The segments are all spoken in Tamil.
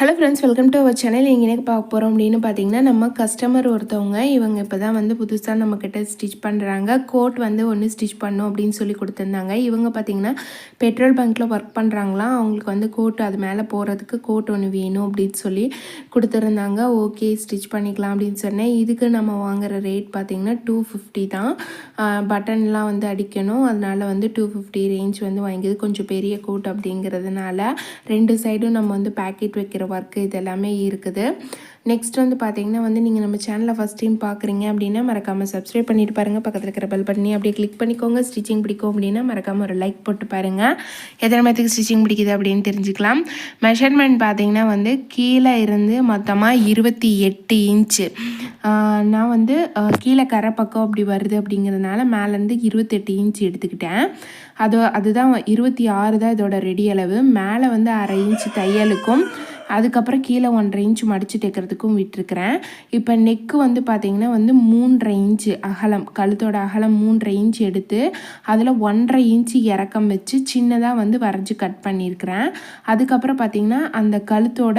Hello friends welcome to our channel இங்கே பார்க்க போகிறோம் அப்படின்னு பார்த்தீங்கன்னா நம்ம கஸ்டமர் ஒருத்தவங்க இவங்க இப்போ தான் வந்து புதுசாக நம்மக்கிட்ட ஸ்டிச் பண்ணுறாங்க கோட் வந்து ஒன்று ஸ்டிச் பண்ணும் அப்படின்னு சொல்லி கொடுத்துருந்தாங்க. இவங்க பார்த்தீங்கன்னா பெட்ரோல் பங்க்கில் ஒர்க் பண்ணுறாங்களாம் அவங்களுக்கு வந்து கோட் அது மேலே போகிறதுக்கு கோட் ஒன்று வேணும் அப்படின்னு சொல்லி கொடுத்துருந்தாங்க. ஓகே ஸ்டிச் பண்ணிக்கலாம் அப்படின்னு சொன்னேன். இதுக்கு நம்ம வாங்குற ரேட் பார்த்திங்கன்னா டூ ஃபிஃப்டி தான். பட்டன்லாம் வந்து அடிக்கணும். அதனால வந்து டூ ஃபிஃப்டி ரேஞ்ச் வந்து வாங்கியது. கொஞ்சம் பெரிய கோட் அப்படிங்கிறதுனால ரெண்டு சைடும் நம்ம வந்து பேக்கெட் வைக்கிற ஒர்க்கு இது எல்லாமே இருக்குது. நெக்ஸ்ட் வந்து பார்த்திங்கன்னா வந்து நீங்கள் நம்ம சேனலை ஃபஸ்ட் டைம் பார்க்குறீங்க அப்படின்னா மறக்காமல் சப்ஸ்கிரைப் பண்ணிட்டு பாருங்கள் பக்கத்தில் இருக்கிற பெல் பண்ணி அப்படியே கிளிக் பண்ணிக்கோங்க. ஸ்டிச்சிங் பிடிக்கும் அப்படின்னா மறக்காமல் ஒரு லைக் போட்டு பாருங்கள் எத்தனை பேத்துக்கு ஸ்டிச்சிங் பிடிக்குது அப்படின்னு தெரிஞ்சுக்கலாம். மெஷர்மெண்ட் பார்த்திங்கன்னா வந்து கீழே இருந்து மொத்தமாக இருபத்தி எட்டு இன்ச்சு நான் வந்து கீழே கரை பக்கம் அப்படி வருது அப்படிங்கிறதுனால மேலேருந்து இருபத்தெட்டு இன்ச் எடுத்துக்கிட்டேன். அது அதுதான் இருபத்தி ஆறு தான் இதோட ரெடி அளவு. மேலே வந்து அரை இன்ச் தையலுக்கும் அதுக்கப்புறம் கீழே ஒன்றரை இன்ச் மடித்து தைக்கிறதுக்கும் விட்டுருக்குறேன். இப்போ நெக்கு வந்து பார்த்திங்கன்னா வந்து மூன்றரை இன்ச்சு அகலம் கழுத்தோட அகலம் மூன்றரை இன்ச் எடுத்து அதில் ஒன்றரை இன்ச்சு இறக்கம் வச்சு சின்னதாக வந்து வரைஞ்சி கட் பண்ணியிருக்கிறேன் அதுக்கப்புறம் பார்த்திங்கன்னா அந்த கழுத்தோட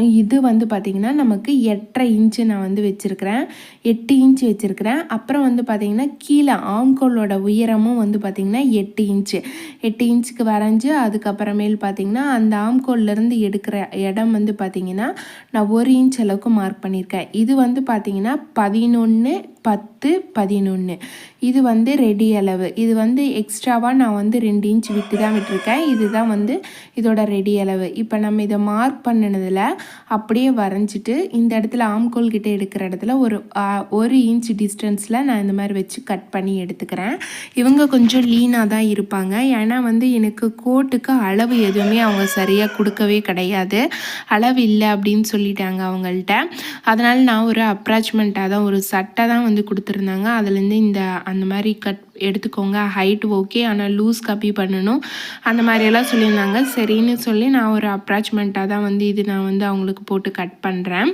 இது வந்து பார்த்திங்கன்னா நமக்கு எட்டரை இன்ச்சு நான் வந்து வச்சுருக்கிறேன். எட்டு இன்ச்சு வச்சுருக்கிறேன். அப்புறம் வந்து பார்த்திங்கன்னா கீழே ஆங்கோலோட உயரமும் வந்து பார்த்திங்கன்னா எட்டு இன்ச்சு எட்டு இன்ச்சுக்கு வரைஞ்சி அதுக்கப்புறமேல் பார்த்திங்கன்னா அந்த ஆம்கோல்லேருந்து எடுக்கிற இடம் வந்து பார்த்திங்கன்னா நான் ஒரு இன்ச் அளவுக்கு மார்க் பண்ணியிருக்கேன். இது வந்து பார்த்திங்கன்னா பதினொன்று பத்து பதினொன்று இது வந்து ரெடி அளவு. இது வந்து எக்ஸ்ட்ராவாக நான் வந்து ரெண்டு இன்ச் விட்டு தான் விட்டுருக்கேன். இதுதான் வந்து இதோட ரெடி அளவு. இப்போ நம்ம இதை மார்க் பண்ணினதில் அப்படியே வரைஞ்சிட்டு இந்த இடத்துல ஆம்கோல் கிட்டே எடுக்கிற இடத்துல ஒரு ஒரு இன்ச் டிஸ்டன்ஸில் நான் இந்த மாதிரி வச்சு கட் பண்ணி எடுத்துக்கிறேன். இவங்க கொஞ்சம் லீனாக தான் இருப்பாங்க. ஏன்னா வந்து எனக்கு கோட்டுக்கு அளவு எதுவுமே அவங்க சரியாக கொடுக்கவே கிடையாது. அளவு இல்லை அப்படின்னு சொல்லிட்டாங்க அவங்கள்ட்ட. அதனால் நான் ஒரு அப்ராச்மெண்ட்டாக தான் ஒரு சட்டை தான் வந்து கொடுத்துருந்தாங்க. அதுலேருந்து இந்த அந்த மாதிரி கட் எடுத்துக்கோங்க. ஹைட் ஓகே ஆனால் லூஸ் காப்பி பண்ணணும். அந்த மாதிரியெல்லாம் சொல்லியிருந்தாங்க. சரின்னு சொல்லி நான் ஒரு அப்ராச்மெண்ட்டாக தான் வந்து இது நான் வந்து அவங்களுக்கு போட்டு கட் பண்ணுறேன்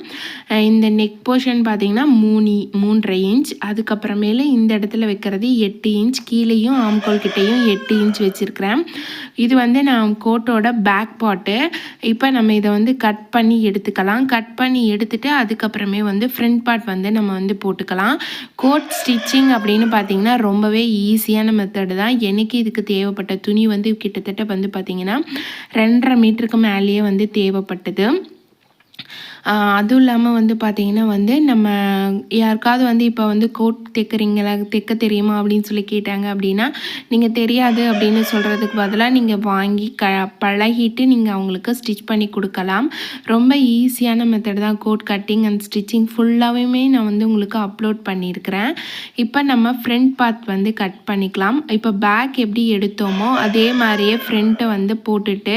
இந்த நெக் போர்ஷன் பார்த்தீங்கன்னா மூணு மூன்றரை இன்ச் அதுக்கப்புறமேலு இந்த இடத்துல வைக்கிறது எட்டு இன்ச் கீழேயும் ஆம்கோல் கிட்டேயும் எட்டு இன்ச் வச்சுருக்கிறேன். இது வந்து நான் கோட்டோட பேக் பாட்டு இப்போ நம்ம இதை வந்து கட் பண்ணி எடுத்துக்கலாம். கட் பண்ணி எடுத்துகிட்டு அதுக்கப்புறமே வந்து ஃப்ரண்ட் பார்ட் வந்து நம்ம வந்து போட்டுக்கலாம். கோட் ஸ்டிச்சிங் அப்படின்னு பார்த்தீங்கன்னா ரொம்பவே ஈஸியான மெத்தடு தான். எனக்கு இதுக்கு தேவைப்பட்ட துணி வந்து கிட்டத்தட்ட வந்து பார்த்திங்கன்னா ரெண்டரை மீட்டருக்கு மேலேயே வந்து தேவைப்பட்டது. அதுவும் இல்லாமல் வந்து பார்த்தீங்கன்னா வந்து நம்ம யாருக்காவது வந்து இப்போ வந்து கோட் தைக்கிறீங்களா தைக்க தெரியுமா அப்படின்னு சொல்லி கேட்டாங்க அப்படின்னா நீங்கள் தெரியாது அப்படின்னு சொல்கிறதுக்கு பதிலாக நீங்கள் வாங்கி க பழகிட்டு நீங்கள் அவங்களுக்கு ஸ்டிச் பண்ணி கொடுக்கலாம். ரொம்ப ஈஸியான மெத்தட் தான் கோட் கட்டிங் அண்ட் ஸ்டிச்சிங் ஃபுல்லாகவுமே நான் வந்து உங்களுக்கு அப்லோட் பண்ணியிருக்கிறேன் இப்போ நம்ம ஃப்ரண்ட் பார்ட் வந்து கட் பண்ணிக்கலாம். இப்போ பேக் எப்படி எடுத்தோமோ அதே மாதிரியே ஃப்ரண்ட்டை வந்து போட்டுட்டு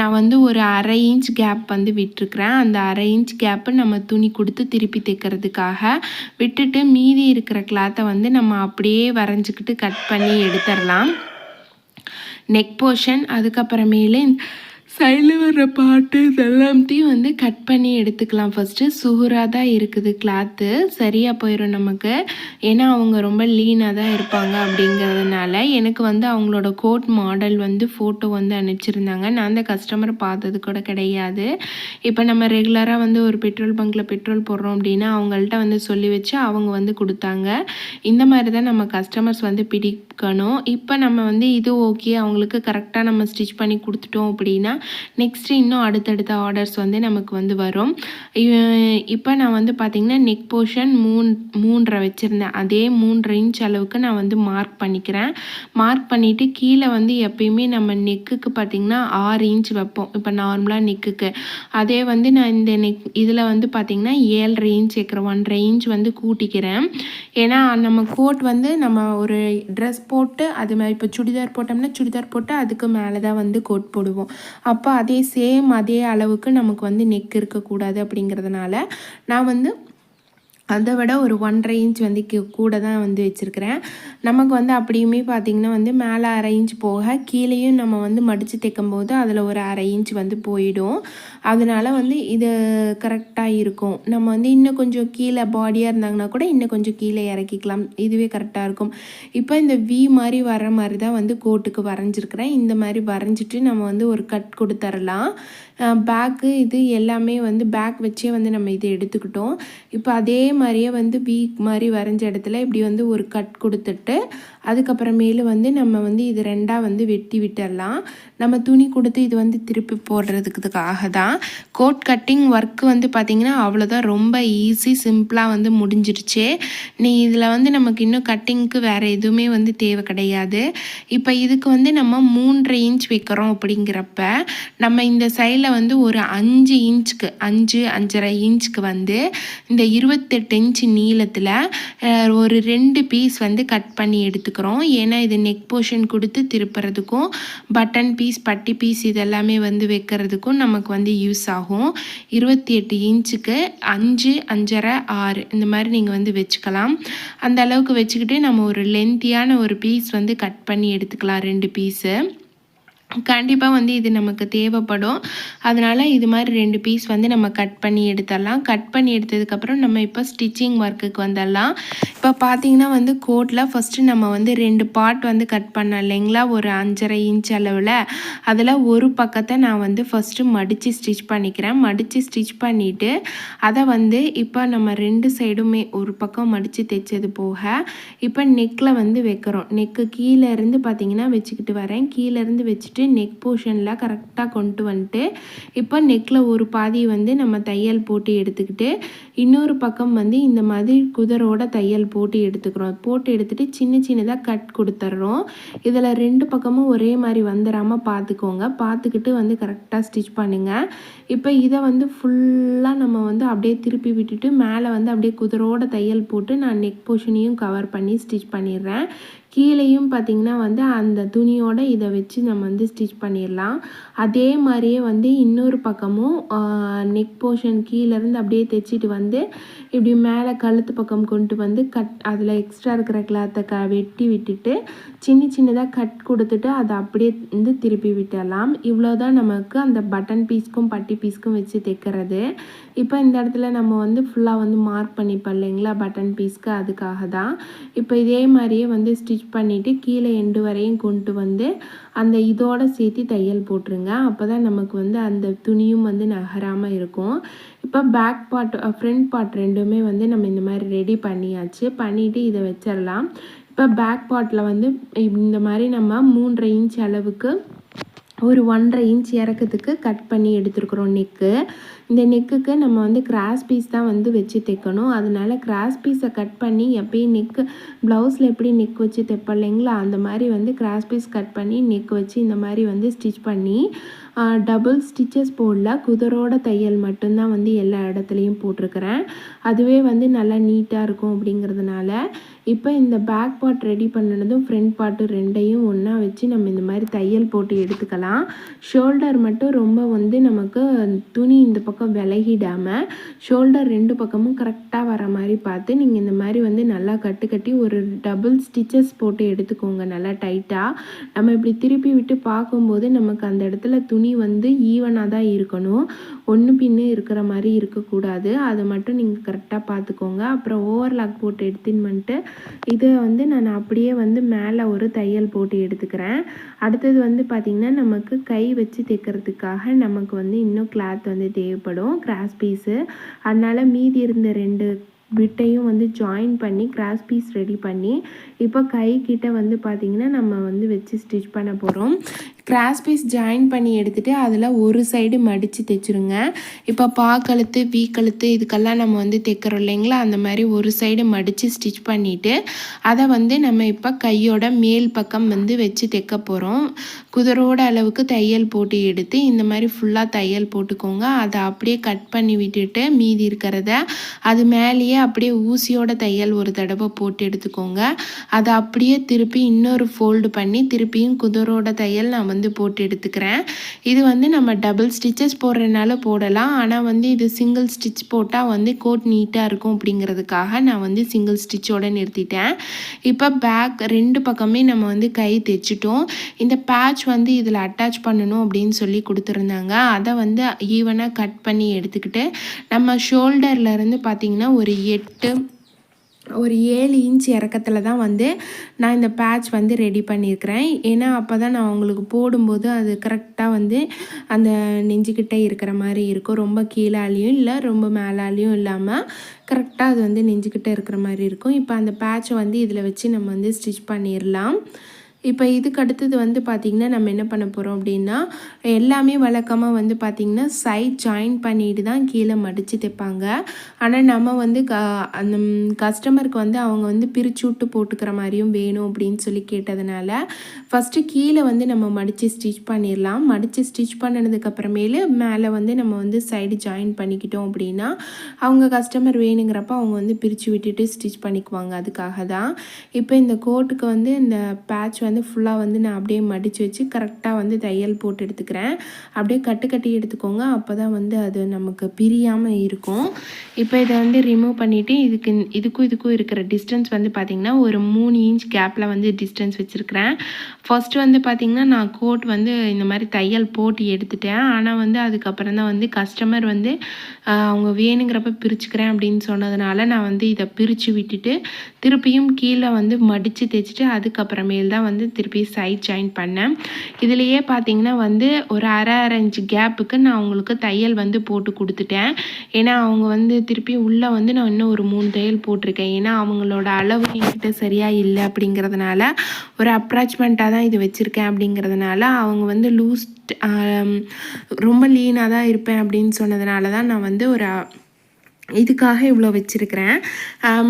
நான் வந்து ஒரு அரை இன்ச் கேப் வந்து விட்டுருக்குறேன். அந்த அரை இன்ச் கேப்பு நம்ம துணி கொடுத்து திருப்பி தைக்கிறதுக்காக விட்டுட்டு மீதி இருக்கிற கிளாத்தை வந்து நம்ம அப்படியே வரைஞ்சிக்கிட்டு கட் பண்ணி எடுத்துடலாம். நெக் போர்ஷன் அதுக்கப்புறமேலு சைடில் வர்ற பாட்டு இதெல்லாத்தையும் வந்து கட் பண்ணி எடுத்துக்கலாம் ஃபஸ்ட்டு சுகுராக தான் இருக்குது கிளாத்து சரியாக போயிடும் நமக்கு. ஏன்னா அவங்க ரொம்ப லீனாக தான் இருப்பாங்க அப்படிங்கிறதுனால எனக்கு வந்து அவங்களோட கோட் மாடல் வந்து ஃபோட்டோ வந்து அனுப்பிச்சிருந்தாங்க. நான் அந்த கஸ்டமரை பார்த்தது கூட கிடையாது. இப்போ நம்ம ரெகுலராக வந்து ஒரு பெட்ரோல் பங்க்கில் பெட்ரோல் போடுறோம் அப்படின்னா அவங்கள்ட்ட வந்து சொல்லி வச்சு அவங்க வந்து கொடுத்தாங்க. இந்த மாதிரி தான் நம்ம கஸ்டமர்ஸ் வந்து பிடி பிடிக்கணும் இப்போ நம்ம வந்து இது ஓகே அவங்களுக்கு கரெக்டாக நம்ம ஸ்டிச் பண்ணி கொடுத்துட்டோம் அப்படின்னா நெக்ஸ்ட்டு இன்னும் அடுத்தடுத்த ஆர்டர்ஸ் வந்து நமக்கு வந்து வரும். இப்போ நான் வந்து பார்த்திங்கன்னா நெக் போர்ஷன் மூன் மூன்றரை வச்சுருந்தேன். அதே மூன்றரை இன்ச் அளவுக்கு நான் வந்து மார்க் பண்ணிக்கிறேன். மார்க் பண்ணிவிட்டு கீழே வந்து எப்பயுமே நம்ம நெக்குக்கு பார்த்திங்கன்னா ஆறு இன்ச் வைப்போம். இப்போ நார்மலாக நெக்குக்கு அதே வந்து நான் இந்த நெக் இதில் வந்து பார்த்திங்கன்னா ஏழரை இன்ச் வைக்கிறேன் ஒன்றரை இன்ச் வந்து கூட்டிக்கிறேன். ஏன்னா நம்ம கோட் வந்து நம்ம ஒரு ட்ரெஸ் போட்டு அது மாதிரி இப்போ சுடிதார் போட்டோம்னா சுடிதார் போட்டு அதுக்கு மேலே தான் வந்து கோட் போடுவோம். அப்போ அதே சேம் அதே அளவுக்கு நமக்கு வந்து நெக் இருக்கக்கூடாது அப்படிங்கிறதுனால நான் வந்து அதை விட ஒரு ஒன்றரை இன்ச் வந்து கூட தான் வந்து வச்சுருக்கிறேன். நமக்கு வந்து அப்படியுமே பார்த்திங்கன்னா வந்து மேலே அரை இன்ச் போக கீழேயும் நம்ம வந்து மடித்து தைக்கும் போது அதில் ஒரு அரை இன்ச் வந்து போயிடும். அதனால் வந்து இது கரெக்டாக இருக்கும். நம்ம வந்து இன்னும் கொஞ்சம் கீழே பாடியாக இருந்தாங்கன்னா கூட இன்னும் கொஞ்சம் கீழே இறக்கிக்கலாம். இதுவே கரெக்டாக இருக்கும். இப்போ இந்த வி மாதிரி வர மாதிரி தான் வந்து கோட்டுக்கு வரைஞ்சிருக்கிறேன். இந்த மாதிரி வரைஞ்சிட்டு நம்ம வந்து ஒரு கட் கொடுத்துர்லாம். பேக்கு இது எல்லாமே வந்து பேக் வச்சே வந்து நம்ம இதை எடுத்துக்கிட்டோம். இப்போ அதே மாதிரியே வந்து வீக் மாதிரி வரைஞ்ச இடத்துல இப்படி வந்து ஒரு கட் கொடுத்துட்டு ഇട്ടിട്ട് அதுக்கப்புறமேலு வந்து நம்ம வந்து இது ரெண்டாக வந்து வெட்டி விட்டுடலாம் நம்ம துணி கொடுத்து இது வந்து திருப்பி போடுறதுக்குதுக்காக தான் கோட் கட்டிங் ஒர்க்கு வந்து பார்த்திங்கன்னா அவ்வளோதான் ரொம்ப ஈஸி சிம்பிளாக வந்து முடிஞ்சிருச்சு. நீ இதில் வந்து நமக்கு இன்னும் கட்டிங்க்கு வேறு எதுவுமே வந்து தேவை கிடையாது. இப்போ இதுக்கு வந்து நம்ம மூன்றரை இன்ச் வைக்கிறோம் அப்படிங்கிறப்ப நம்ம இந்த சைடில் வந்து ஒரு அஞ்சு இன்ச்சுக்கு அஞ்சு அஞ்சரை இன்ச்சுக்கு வந்து இந்த இருபத்தெட்டு இன்ச் நீளத்தில் ஒரு ரெண்டு பீஸ் வந்து கட் பண்ணி எடுத்து எடுத்துக்கிறோம். ஏன்னா இது நெக் போர்ஷன் கொடுத்து திருப்புறதுக்கும் பட்டன் பீஸ் பட்டி பீஸ் இதெல்லாமே வந்து வைக்கிறதுக்கும் நமக்கு வந்து யூஸ் ஆகும். இருபத்தி எட்டு இன்ச்சுக்கு அஞ்சு அஞ்சரை ஆறு இந்த மாதிரி நீங்கள் வந்து வச்சுக்கலாம். அந்த அளவுக்கு வச்சுக்கிட்டு நம்ம ஒரு லென்த்தியான ஒரு பீஸ் வந்து கட் பண்ணி எடுத்துக்கலாம் ரெண்டு பீஸு கண்டிப்பாக வந்து இது நமக்கு தேவைப்படும். அதனால் இது மாதிரி ரெண்டு பீஸ் வந்து நம்ம கட் பண்ணி எடுத்துடலாம். கட் பண்ணி எடுத்ததுக்கப்புறம் நம்ம இப்போ ஸ்டிச்சிங் ஒர்க்குக்கு வந்துடலாம். இப்போ பார்த்தீங்கன்னா வந்து கோட்டில் ஃபஸ்ட்டு நம்ம வந்து ரெண்டு பார்ட் வந்து கட் பண்ணோம் இல்லைங்களா? ஒரு அஞ்சரை இன்ச் அளவில். அதில் ஒரு பக்கத்தை நான் வந்து ஃபஸ்ட்டு மடித்து ஸ்டிச் பண்ணிக்கிறேன். மடித்து ஸ்டிச் பண்ணிவிட்டு அதை வந்து இப்போ நம்ம ரெண்டு சைடுமே ஒரு பக்கம் மடித்து தைச்சது போக இப்போ நெக்கில் வந்து வைக்கிறோம். நெக்கு கீழே இருந்து வச்சுக்கிட்டு வரேன். கீழேருந்து வச்சுட்டு வச்சுட்டு நெக் போர்ஷனில் கரெக்டாக கொண்டு வந்துட்டு இப்போ நெக்கில் ஒரு பாதி வந்து நம்ம தையல் போட்டு எடுத்துக்கிட்டு இன்னொரு பக்கம் வந்து இந்த மாதிரி குதிரோட தையல் போட்டு எடுத்துக்கிறோம். போட்டு எடுத்துகிட்டு சின்ன சின்னதாக கட் கொடுத்துட்றோம் இதில் ரெண்டு பக்கமும் ஒரே மாதிரி வந்துடாமல் பார்த்துக்கோங்க பார்த்துக்கிட்டு வந்து கரெக்டாக ஸ்டிச் பண்ணுங்கள் இப்போ இதை வந்து ஃபுல்லாக நம்ம வந்து அப்படியே திருப்பி விட்டுட்டு மேலே வந்து அப்படியே குதிரோட தையல் போட்டு நான் நெக் போர்ஷனையும் கவர் பண்ணி ஸ்டிச் பண்ணிடுறேன். கீழேயும் பார்த்திங்கன்னா வந்து அந்த துணியோட இதை வச்சு நம்ம வந்து ஸ்டிச் பண்ணிடலாம். அதே மாதிரியே வந்து இன்னொரு பக்கமும் நெக் போர்ஷன் கீழேருந்து அப்படியே தைச்சிட்டு வந்து இப்படி மேலே கழுத்து பக்கம் கொண்டு வந்து கட் அதில் எக்ஸ்ட்ரா இருக்கிற கிளாத்தை க வெட்டி விட்டுட்டு சின்ன சின்னதாக கட் கொடுத்துட்டு அதை அப்படியே வந்து திருப்பி விட்டுடலாம். இவ்வளோதான் நமக்கு அந்த பட்டன் பீஸ்க்கும் பட்டி பீஸ்க்கும் வச்சு தைக்கிறது. இப்போ இந்த இடத்துல நம்ம வந்து ஃபுல்லாக வந்து மார்க் பண்ணிப்போம் இல்லைங்களா பட்டன் பீஸ்க்கு அதுக்காக தான். இப்போ இதே மாதிரியே வந்து ஸ்டிச் ஸ்டிச் பண்ணிவிட்டு கீழே எண்டு வரையும் கொண்டு வந்து அந்த இதோட சேர்த்து தையல் போட்டுருங்க. அப்போ தான் நமக்கு வந்து அந்த துணியும் வந்து நகராமல் இருக்கும். இப்போ பேக் பார்ட் ஃப்ரண்ட் பார்ட் ரெண்டுமே வந்து நம்ம இந்த மாதிரி ரெடி பண்ணியாச்சு. பண்ணிவிட்டு இதை வச்சிடலாம். இப்போ பேக் பார்ட்டில் வந்து இந்த மாதிரி நம்ம மூன்றரை இன்ச் அளவுக்கு ஒரு ஒன்றரை இன்ச் இறக்கத்துக்கு கட் பண்ணி எடுத்துருக்குறோம் நெக்கு இந்த நெக்குக்கு நம்ம வந்து கிராஸ் பீஸ் தான் வந்து வச்சு தைக்கணும். அதனால கிராஸ் பீஸை கட் பண்ணி எப்பயும் நெக்கு ப்ளவுஸில் எப்படி நெக் வச்சு தைப்போம் இல்லைங்களா? அந்த மாதிரி வந்து கிராஸ் பீஸ் கட் பண்ணி நெக் வச்சு இந்த மாதிரி வந்து ஸ்டிச் பண்ணி டபுள் ஸ்டிச்சஸ் போடல. குதிரோட தையல் மட்டும்தான் வந்து எல்லா இடத்துலையும் போட்டிருக்கிறேன். அதுவே வந்து நல்லா நீட்டாக இருக்கும் அப்படிங்கிறதுனால. இப்போ இந்த பேக் பார்ட் ரெடி பண்ணினதும் ஃப்ரண்ட் பார்ட்டு ரெண்டையும் ஒன்றா வச்சு நம்ம இந்த மாதிரி தையல் போட்டு எடுத்துக்கலாம். ஷோல்டர் மட்டும் ரொம்ப வந்து நமக்கு துணி இந்த பக்கம் விலகிடாமல் ஷோல்டர் ரெண்டு பக்கமும் கரெக்டாக வர மாதிரி பார்த்து நீங்கள் இந்த மாதிரி வந்து நல்லா கட்டு கட்டி ஒரு டபுள் ஸ்டிச்சஸ் போட்டு எடுத்துக்கோங்க. நல்லா டைட்டாக நம்ம இப்படி திருப்பி விட்டு பார்க்கும்போது நமக்கு அந்த இடத்துல துணி துணி வந்து ஈவனாக தான் இருக்கணும். ஒன்று பின்னு இருக்கிற மாதிரி இருக்கக்கூடாது. அதை மட்டும் நீங்கள் கரெக்டாக பார்த்துக்கோங்க. அப்புறம் ஓவர்லாக் போட்டு எடுத்துன்னு வந்துட்டு இதை வந்து நான் அப்படியே வந்து மேலே ஒரு தையல் போட்டு எடுத்துக்கிறேன். அடுத்தது வந்து பார்த்திங்கன்னா நமக்கு கை வச்சு தைக்கிறதுக்காக நமக்கு வந்து இன்னும் கிளாத் வந்து தேவைப்படும் கிராஸ் பீஸு அதனால் மீதி இருந்த ரெண்டு விட்டையும் வந்து ஜாயின் பண்ணி கிராஸ் பீஸ் ரெடி பண்ணி இப்போ கைக்கிட்ட வந்து பார்த்திங்கன்னா நம்ம வந்து வச்சு ஸ்டிச் பண்ண போகிறோம் கிராஸ் பீஸ் ஜாயின் பண்ணி எடுத்துகிட்டு அதில் ஒரு சைடு மடித்து தைச்சிருங்க. இப்போ பா கழுத்து வீ கழுத்து இதுக்கெல்லாம் நம்ம வந்து தைக்கிறோம் இல்லைங்களா? அந்த மாதிரி ஒரு சைடு மடித்து ஸ்டிச் பண்ணிவிட்டு அதை வந்து நம்ம இப்போ கையோட மேல் பக்கம் வந்து வச்சு தைக்க போகிறோம் குதிரோட அளவுக்கு தையல் போட்டு எடுத்து இந்த மாதிரி ஃபுல்லாக தையல் போட்டுக்கோங்க. அதை அப்படியே கட் பண்ணி விட்டுட்டு மீதி இருக்கிறத அது மேலேயே அப்படியே ஊசியோட தையல் ஒரு தடவை போட்டு எடுத்துக்கோங்க. அதை அப்படியே திருப்பி இன்னொரு ஃபோல்டு பண்ணி திருப்பியும் குதிரோட தையல் நான் வந்து போட்டு எடுத்துக்கிறேன். இது வந்து நம்ம டபுள் ஸ்டிச்சஸ் போடுறதுனால போடலாம். ஆனால் வந்து இது சிங்கிள் ஸ்டிச் போட்டால் வந்து கோட் நீட்டாக இருக்கும் அப்படிங்கிறதுக்காக நான் வந்து சிங்கிள் ஸ்டிச்சோட நிறுத்திட்டேன். இப்போ பேக் ரெண்டு பக்கமே நம்ம வந்து கை தைச்சிட்டோம். இந்த பேட்ச் வந்து இதில் அட்டாச் பண்ணணும் அப்படின்னு சொல்லி கொடுத்துருந்தாங்க. அதை வந்து ஈவனாக கட் பண்ணி எடுத்துக்கிட்டு நம்ம ஷோல்டர்லேருந்து பார்த்திங்கன்னா ஒரு எட்டு ஒரு ஏழு இன்ச் இறக்கத்தில் தான் வந்து நான் இந்த பேட்ச் வந்து ரெடி பண்ணியிருக்கிறேன் ஏன்னா அப்போ தான் நான் அவங்களுக்கு போடும்போது அது கரெக்டாக வந்து அந்த நெஞ்சுக்கிட்டே இருக்கிற மாதிரி இருக்கும். ரொம்ப கீழாலையும் இல்லை ரொம்ப மேலாலையும் இல்லாமல் கரெக்டாக அது வந்து நெஞ்சுக்கிட்டே இருக்கிற மாதிரி இருக்கும். இப்போ அந்த பேட்சை வந்து இதில் வச்சு நம்ம வந்து ஸ்டிச் பண்ணிடலாம் இப்போ இதுக்கு அடுத்தது வந்து பார்த்திங்கன்னா நம்ம என்ன பண்ண போகிறோம் அப்படின்னா எல்லாமே வழக்கமாக வந்து பார்த்திங்கன்னா சைட் ஜாயின் பண்ணிட்டு தான் கீழே மடித்து தைப்பாங்க. ஆனால் நம்ம வந்து க அந்த கஸ்டமருக்கு வந்து அவங்க வந்து பிரித்து விட்டு போட்டுக்கிற மாதிரியும் வேணும் அப்படின்னு சொல்லி கேட்டதுனால ஃபஸ்ட்டு கீழே வந்து நம்ம மடித்து ஸ்டிச் பண்ணிடலாம். மடித்து ஸ்டிச் பண்ணினதுக்கப்புறமேலு மேலே வந்து நம்ம வந்து சைடு ஜாயின் பண்ணிக்கிட்டோம் அப்படின்னா அவங்க கஸ்டமர் வேணுங்கிறப்ப அவங்க வந்து பிரித்து விட்டுட்டு ஸ்டிச் பண்ணிக்குவாங்க. அதுக்காக தான். இப்போ இந்த கோட்டுக்கு வந்து இந்த பேட்ச் வந்து ஃபுல்லாக வந்து நான் அப்படியே மடித்து வச்சு கரெக்டாக வந்து தையல் போட்டு எடுத்துக்கிறேன். அப்படியே கட்டு கட்டி எடுத்துக்கோங்க. அப்போ தான் வந்து அது நமக்கு பிரியாமல் இருக்கும். இப்போ இதை வந்து ரிமூவ் பண்ணிவிட்டு இதுக்கு இதுக்கும் இதுக்கும் இருக்கிற டிஸ்டன்ஸ் வந்து பார்த்திங்கன்னா ஒரு மூணு இன்ச் கேப்பில் வந்து டிஸ்டன்ஸ் வச்சுருக்கிறேன். ஃபஸ்ட்டு வந்து பார்த்திங்கன்னா நான் கோட் வந்து இந்த மாதிரி தையல் போட்டு எடுத்துட்டேன். ஆனால் வந்து அதுக்கப்புறம் தான் வந்து கஸ்டமர் வந்து அவங்க வேணுங்கிறப்ப பிரிச்சுக்கிறேன் அப்படின்னு சொன்னதுனால நான் வந்து இதை பிரித்து விட்டுட்டு திருப்பியும் கீழே வந்து மடித்து தைச்சிட்டு அதுக்கப்புறமேல் தான் வந்து வந்து திருப்பி சைட் ஜாயின் பண்ணேன். இதுலேயே பார்த்தீங்கன்னா வந்து ஒரு அரை அரை இன்ச்சு கேப்புக்கு நான் அவங்களுக்கு தையல் வந்து போட்டு கொடுத்துட்டேன். ஏன்னா அவங்க வந்து திருப்பி உள்ளே வந்து நான் இன்னும் ஒரு மூணு தையல் போட்டிருக்கேன். ஏன்னா அவங்களோட அளவு என்கிட்ட சரியாக இல்லை அப்படிங்கிறதுனால ஒரு அப்ராச்மெண்ட்டாக தான் இது வச்சுருக்கேன் அப்படிங்கிறதுனால அவங்க வந்து லூஸ் ரொம்ப லீனாக தான் இருப்பேன் அப்படின்னு சொன்னதுனால தான் நான் வந்து ஒரு இதுக்காக இவ்வளோ வச்சுருக்கிறேன்.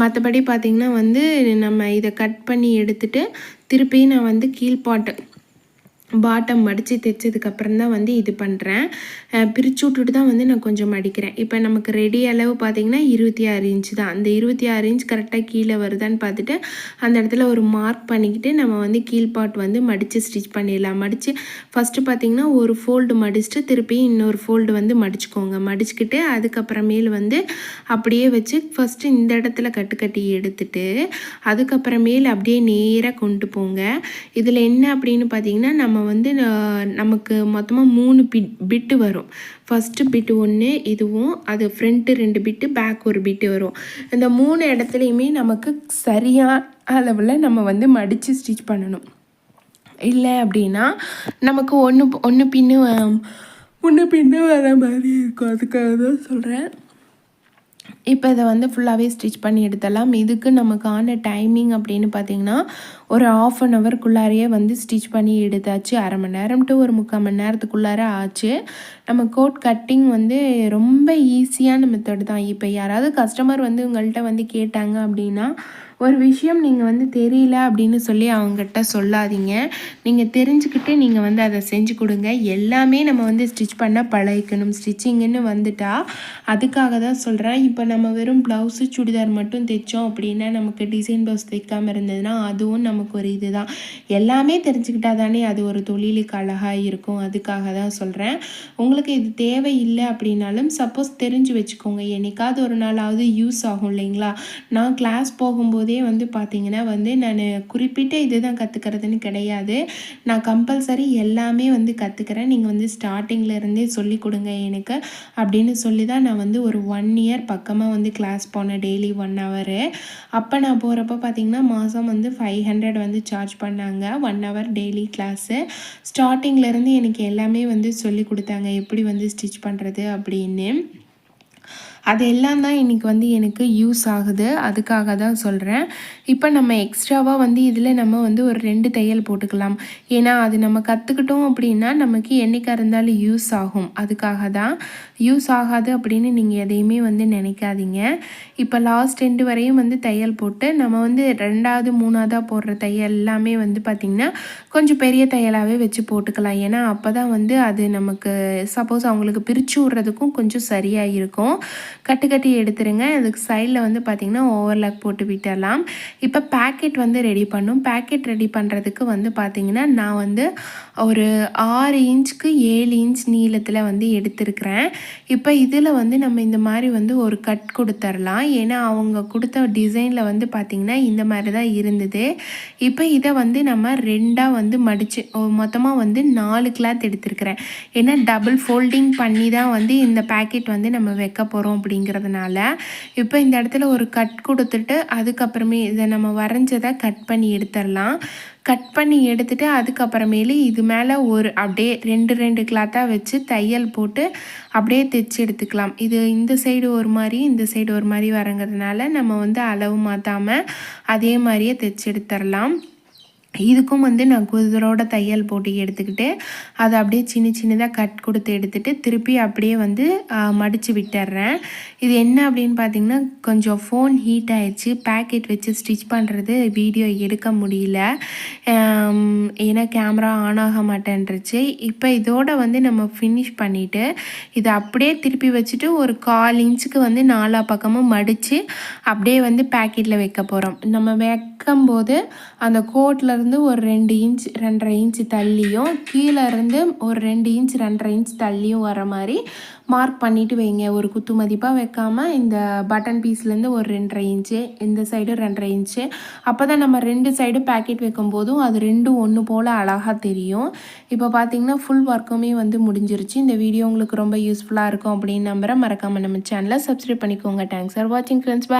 மற்றபடி பார்த்திங்கன்னா வந்து நம்ம இதை கட் பண்ணி எடுத்துகிட்டு திருப்பி நான் வந்து கீழ்பாட்டு பாட்டம் மடித்து தைச்சதுக்கப்புறம் தான் வந்து இது பண்ணுறேன் பிரித்து விட்டுட்டு தான் வந்து நான் கொஞ்சம் மடிக்கிறேன். இப்போ நமக்கு ரெடி அளவு பார்த்திங்கன்னா இருபத்தி ஆறு இன்ச் தான். அந்த இருபத்தி ஆறு இன்ச் கரெக்டாக கீழே வருதான்னு பார்த்துட்டு அந்த இடத்துல ஒரு மார்க் பண்ணிக்கிட்டு நம்ம வந்து கீழ்பாட் வந்து மடித்து ஸ்டிச் பண்ணிடலாம். மடித்து ஃபஸ்ட்டு பார்த்திங்கன்னா ஒரு ஃபோல்டு மடிச்சுட்டு திருப்பியும் இன்னொரு ஃபோல்டு வந்து மடிச்சுக்கோங்க. மடிச்சுக்கிட்டு அதுக்கப்புறமேல் வந்து அப்படியே வச்சு ஃபஸ்ட்டு இந்த இடத்துல கட்டு கட்டி எடுத்துட்டு அதுக்கப்புறமேல் அப்படியே நேராக கொண்டு போங்க. இதில் என்ன அப்படின்னு பார்த்தீங்கன்னா நம்ம வந்து நமக்கு மொத்தமாக மூணு பிட் பிட்டு வரும். ஃபஸ்ட்டு பிட்டு ஒன்று இதுவும் அது ஃப்ரண்ட்டு ரெண்டு பிட்டு பேக் ஒரு பிட்டு வரும். இந்த மூணு இடத்துலையுமே நமக்கு சரியான அளவில் நம்ம வந்து மடித்து ஸ்டிச் பண்ணணும். இல்லை அப்படின்னா நமக்கு ஒன்று ஒன்று பின்னு ஒன்று பின்னு வர மாதிரி இருக்கும். அதுக்காக தான் சொல்கிறேன் இப்போ இதை வந்து ஃபுல்லாகவே ஸ்டிச் பண்ணி எடுத்தலாம் இதுக்கு நமக்கான டைமிங் அப்படின்னு பார்த்திங்கன்னா ஒரு ஆஃப் அன் ஹவர்க்குள்ளாரையே வந்து ஸ்டிச் பண்ணி எடுத்தாச்சு. அரை மணி நேரம் டு ஒரு முக்கால் மணி நேரத்துக்குள்ளார ஆச்சு. நம்ம கோட் கட்டிங் வந்து ரொம்ப ஈஸியான மெத்தட் தான். இப்போ யாராவது கஸ்டமர் வந்து உங்கள்கிட்ட வந்து கேட்டாங்க அப்படின்னா ஒரு விஷயம் நீங்கள் வந்து தெரியல அப்படின்னு சொல்லி அவங்ககிட்ட சொல்லாதீங்க. நீங்கள் தெரிஞ்சுக்கிட்டு நீங்கள் வந்து அதை செஞ்சு கொடுங்க. எல்லாமே நம்ம வந்து ஸ்டிச் பண்ண பழகிக்கணும். ஸ்டிச்சிங்குன்னு வந்துட்டா அதுக்காக தான் சொல்கிறேன் இப்போ நம்ம வெறும் ப்ளவுஸு சுடிதார் மட்டும் தைச்சோம் அப்படின்னா நமக்கு டிசைன் ப்ளவுஸ் தைக்காமல் இருந்ததுன்னா அதுவும் நமக்கு ஒரு இது தான் எல்லாமே தெரிஞ்சுக்கிட்டா தானே அது ஒரு தொழிலுக்கு அழகாக இருக்கும். அதுக்காக தான் சொல்கிறேன் உங்களுக்கு இது தேவையில்லை அப்படின்னாலும் சப்போஸ் தெரிஞ்சு வச்சுக்கோங்க. என்னைக்காவது ஒரு நாளாவது யூஸ் ஆகும் இல்லைங்களா? நான் கிளாஸ் போகும்போது போதே வந்து பார்த்திங்கன்னா வந்து நான் குறிப்பிட்ட இது தான் கற்றுக்கிறதுன்னு கிடையாது. நான் கம்பல்சரி எல்லாமே வந்து கற்றுக்கிறேன் நீங்கள் வந்து ஸ்டார்டிங்லேருந்தே சொல்லி கொடுங்க எனக்கு அப்படின்னு சொல்லி தான் நான் வந்து ஒரு ஒன் இயர் பக்கமாக வந்து கிளாஸ் போனேன். டெய்லி ஒன் ஹவரு அப்போ நான் போகிறப்ப பார்த்திங்கன்னா மாதம் வந்து ஃபைவ் ஹண்ட்ரட் வந்து சார்ஜ் பண்ணாங்க. ஒன் ஹவர் டெய்லி கிளாஸு ஸ்டார்டிங்லேருந்து எனக்கு எல்லாமே வந்து சொல்லி கொடுத்தாங்க. எப்படி வந்து ஸ்டிச் பண்ணுறது அப்படின்னு. அதெல்லாம் தான் இன்றைக்கி வந்து எனக்கு யூஸ் ஆகுது. அதுக்காக தான் சொல்கிறேன் இப்போ நம்ம எக்ஸ்ட்ராவாக வந்து இதில் நம்ம வந்து ஒரு ரெண்டு தையல் போட்டுக்கலாம். ஏன்னா அது நம்ம கற்றுக்கிட்டோம் அப்படின்னா நமக்கு என்றைக்காக இருந்தாலும் யூஸ் ஆகும். அதுக்காக தான் யூஸ் ஆகாது அப்படின்னு நீங்கள் எதையுமே வந்து நினைக்காதீங்க. இப்போ லாஸ்ட் ரெண்டு வரையும் வந்து தையல் போட்டு நம்ம வந்து ரெண்டாவது மூணாவதாக போடுற தையல் எல்லாமே வந்து பார்த்திங்கன்னா கொஞ்சம் பெரிய தையலாகவே வச்சு போட்டுக்கலாம். ஏன்னா அப்போ தான் வந்து அது நமக்கு சப்போஸ் அவங்களுக்கு பிரித்து விட்றதுக்கும் கொஞ்சம் சரியாக இருக்கும் கட்டு கட்டி எடுத்துருங்க. அதுக்கு சைடில் வந்து பார்த்திங்கன்னா ஓவர்லாக் போட்டு விட்டுடலாம் இப்போ பேக்கெட் வந்து ரெடி பண்ணும். பேக்கெட் ரெடி பண்ணுறதுக்கு வந்து பார்த்திங்கன்னா நான் வந்து ஒரு ஆறு இன்ச்சுக்கு ஏழு இன்ச் நீளத்தில் வந்து எடுத்திருக்கிறேன். இப்போ இதில் வந்து நம்ம இந்த மாதிரி வந்து ஒரு கட் கொடுத்துர்லாம். ஏன்னா அவங்க கொடுத்த டிசைனில் வந்து பார்த்திங்கன்னா இந்த மாதிரி தான் இருந்தது. இப்போ இதை வந்து நம்ம ரெண்டாக வந்து மடித்து மொத்தமாக வந்து நாலு கிளாத் எடுத்திருக்கிறேன். ஏன்னா டபுள் ஃபோல்டிங் பண்ணி தான் வந்து இந்த பேக்கெட் வந்து நம்ம வைக்க போகிறோம் அப்படிங்கிறதுனால இப்போ இந்த இடத்துல ஒரு கட் கொடுத்துட்டு அதுக்கப்புறமே இதை நம்ம வரைஞ்சதை கட் பண்ணி எடுத்துடலாம் கட் பண்ணி எடுத்துகிட்டு அதுக்கப்புறமேலு இது மேலே ஒரு அப்படியே ரெண்டு ரெண்டு கிளாத்தாக வச்சு தையல் போட்டு அப்படியே தைச்சி எடுத்துக்கலாம். இது இந்த சைடு ஒரு மாதிரி இந்த சைடு ஒரு மாதிரி வரங்கிறதுனால நம்ம வந்து அளவு மாற்றாமல் அதே மாதிரியே தைச்சி எடுத்துடலாம் இதுக்கும் வந்து நான் குதிரோட தையல் போட்டு எடுத்துக்கிட்டு அதை அப்படியே சின்ன சின்னதாக கட் கொடுத்து எடுத்துகிட்டு திருப்பி அப்படியே வந்து மடித்து விட்டுறேன். இது என்ன அப்படின்னு பார்த்தீங்கன்னா கொஞ்சம் ஃபோன் ஹீட் ஆயிடுச்சு. பேக்கெட் வச்சு ஸ்டிச் பண்ணுறது வீடியோ எடுக்க முடியல. ஏன்னா கேமரா ஆன் ஆக மாட்டேன்ருச்சு இப்போ இதோட வந்து நம்ம ஃபினிஷ் பண்ணிவிட்டு இதை அப்படியே திருப்பி வச்சுட்டு ஒரு கால் இன்ச்சுக்கு வந்து நாலா பக்கமும் மடித்து அப்படியே வந்து பேக்கெட்டில் வைக்க போகிறோம் நம்ம வைக்கும்போது அந்த கோட்டில் இருந்து ஒரு ரெண்டு இன்ச் ரெண்டரை இன்ச் தள்ளியும் கீழே இருந்து ஒரு ரெண்டு இன்ச் ரெண்டரை இன்ச் தள்ளியும் வர மாதிரி மார்க் பண்ணிவிட்டு வைங்க. ஒரு குத்து மதிப்பாக வைக்காமல் இந்த பட்டன் பீஸ்லேருந்து ஒரு ரெண்டரை இன்ச்சு இந்த சைடு ரெண்டரை இன்ச்சு அப்போ தான் நம்ம ரெண்டு சைடு பேக்கெட் வைக்கும் போதும் அது ரெண்டும் ஒன்று போல் அழகாக தெரியும். இப்போ பார்த்தீங்கன்னா ஃபுல் ஒர்க்குமே வந்து முடிஞ்சிருச்சு. இந்த வீடியோ உங்களுக்கு ரொம்ப யூஸ்ஃபுல்லாக இருக்கும் அப்படின்னு நம்புகிறேன் மறக்காமல் நம்ம சேனலை சப்ஸ்கிரைப் பண்ணிக்கோங்க. தேங்க்ஸ் ஃபார் வாட்சிங் ஃப்ரெண்ட்ஸ்